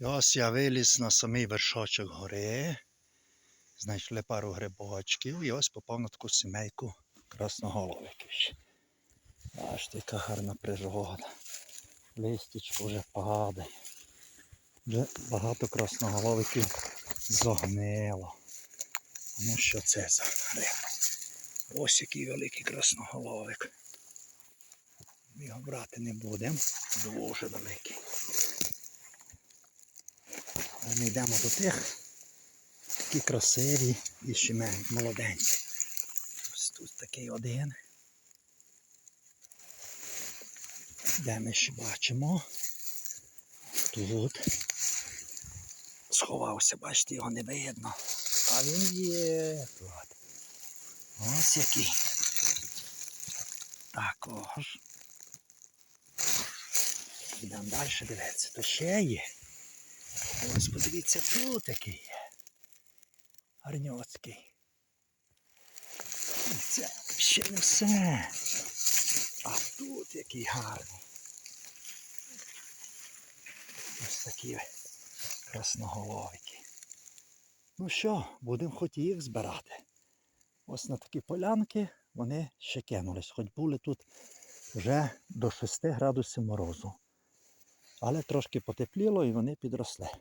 І ось я виліз на самий вершочок гори. Знайшли пару грибочків і ось попав на таку сімейку красноголовиків. ще. Бачите, яка гарна природа. Листячко вже падає. Вже багато красноголовиків зогнило. Ну що це за гриб? Ось який великий красноголовик. Його брати не будемо. Дуже великий. А Ми йдемо до тих. Такі красиві і ще молоденькі. Ось тут такий один. Де ми ще бачимо? Тут. Сховався, бачите, його не видно. А він є тут. Ось який. Також. Йдемо далі дивитися. То ще є. Ось подивіться, тут який є. Гарньоцький. І це ще не все. А тут який гарний. Ось такі красноголовики. Ну що, будемо хоч їх збирати. Ось на такі полянки вони ще кинулись, хоч були тут вже до 6 градусів морозу. Але трошки потепліло і вони підросли.